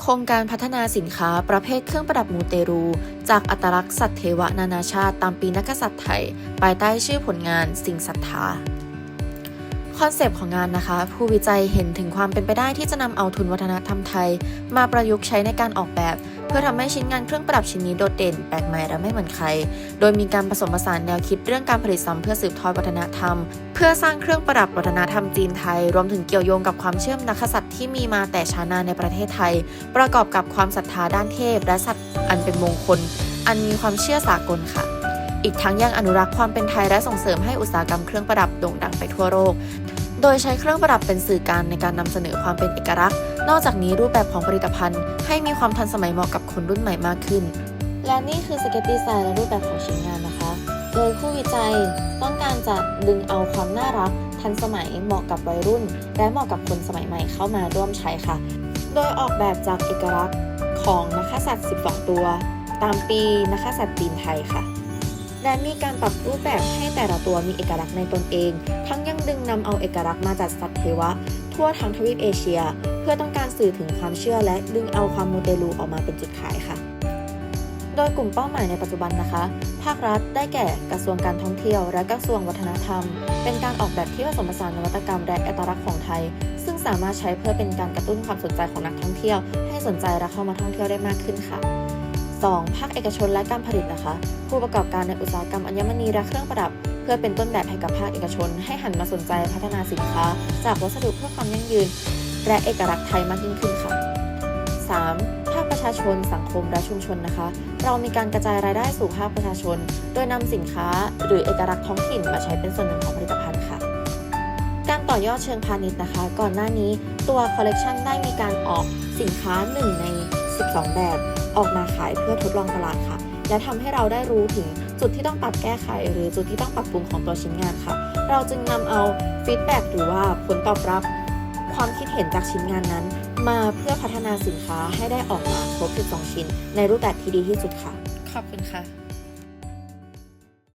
โครงการพัฒนาสินค้าประเภทเครื่องประดับมูเตรู จากอัตลักษณ์สัตว์เทวนานาชาติตามปีนักกษัตริย์ไทย ภายใต้ชื่อผลงานสิ่งศรัทธา คอนเซปต์ของงานนะคะ ผู้วิจัยเห็นถึงความเป็นไปได้ที่จะนำเอาทุนวัฒนธรรมไทย มาประยุกต์ใช้ในการออกแบบ เพื่อทำให้ชิ้นงานเครื่องประดับชิ้นนี้โดดเด่นแปลกใหม่และไม่เหมือนใคร โดยมีการผสมผสานแนวคิดเรื่องการผลิตซ้ำเพื่อสืบทอดวัฒนธรรม เพื่อสร้างเครื่องประดับวัฒนธรรมจีนไทย รวมถึงเกี่ยวโยงกับความเชื่อมนักกษัตริย์ที่มีมาแต่ช้านานในประเทศไทย ประกอบกับความศรัทธาด้านเทพ และสัตว์อันเป็นมงคล อันมีความเชื่อสากลค่ะอีกทั้งยังอนุรักษ์ความเป็นไทยและส่งเสริมให้อุตสาหกรรมเครื่องประดับโด่งดังไปทั่วโลก โดยใช้เครื่องประดับเป็นสื่อกางในการนำเสนอความเป็นเอกลักษณ์ นอกจากนี้รูปแบบของผลิตภัณฑ์ ให้มีความทันสมัยเหมาะกับคนรุ่นใหม่มากขึ้น และนี่คือสเก็ตดีไซน์และรูปแบบของชิ้นงานนะคะ โดยผู้วิจัยต้องการจะดึงเอาความน่ารัก ทันสมัยเหมาะกับวัยรุ่น และเหมาะกับคนสมัยใหม่เข้ามาร่วมใช้ค่ะ โดยออกแบบจากเอกลักษณ์ของนักฆ่าสัตว์12 ตัว ตามปีนักฆ่าสัตว์จีนไทยค่ะ และมีการปรับรูปแบบให้แต่ละตัวมีเอกลักษณ์ในตนเอง ทั้งยังดึงนำเอาเอกลักษณ์มาจากสัตว์เทวะ ทั่วทั้งทวีปเอเชีย เพื่อต้องการสื่อถึงความเชื่อและดึงเอาความมูเตลูออกมาเป็นจุดขายค่ะ โดยกลุ่มเป้าหมายในปัจจุบันนะคะ ภาครัฐได้แก่กระทรวงการท่องเที่ยว และกระทรวงวัฒนธรรม เป็นการออกแบบที่ผสมผสานนวัตกรรมและอัตลักษณ์ของไทย ซึ่งสามารถใช้เพื่อเป็นการกระตุ้นความสนใจของนักท่องเที่ยว ให้สนใจและเข้ามาท่องเที่ยวได้มากขึ้นค่ะ 2. ภาคเอกชนและการผลิตนะคะ ผู้ประกอบการในอุตสาหกรรมอัญมณีและเครื่องประดับ เพื่อเป็นต้นแบบให้กับภาคเอกชน ให้หันมาสนใจพัฒนาสินค้า จากวัสดุเพื่อความยั่งยืน และเอกลักษณ์ไทยมากยิ่งขึ้นค่ะ 3. ภาคประชาชนสังคมและชุมชนนะคะ เรามีการกระจายรายได้สู่ภาคประชาชน โดยนำสินค้า หรือเอกลักษณ์ท้องถิ่นมาใช้เป็นส่วนหนึ่งของผลิตภัณฑ์ค่ะการต่อยอดเชิงพาณิชย์นะคะ ก่อนหน้านี้ตัวคอลเลกชันได้มีการออกสินค้า1ใน 12 แบบ ออกมาขายเพื่อทดลองตลาดค่ะ และทำให้เราได้รู้ถึงจุดที่ต้องปรับแก้ไข หรือจุดที่ต้องปรับปรุงของตัวชิ้นงานค่ะ เราจึงนำเอาฟีดแบ็หรือว่าผลตอบรับ ความคิดเห็นจากชิ้นงานนั้น มาเพื่อพัฒนาสินค้าให้ได้ออกมาครบ12ชิ้น ในรูปแบบที่ดีที่สุดค่ะ ขอบคุณค่ะ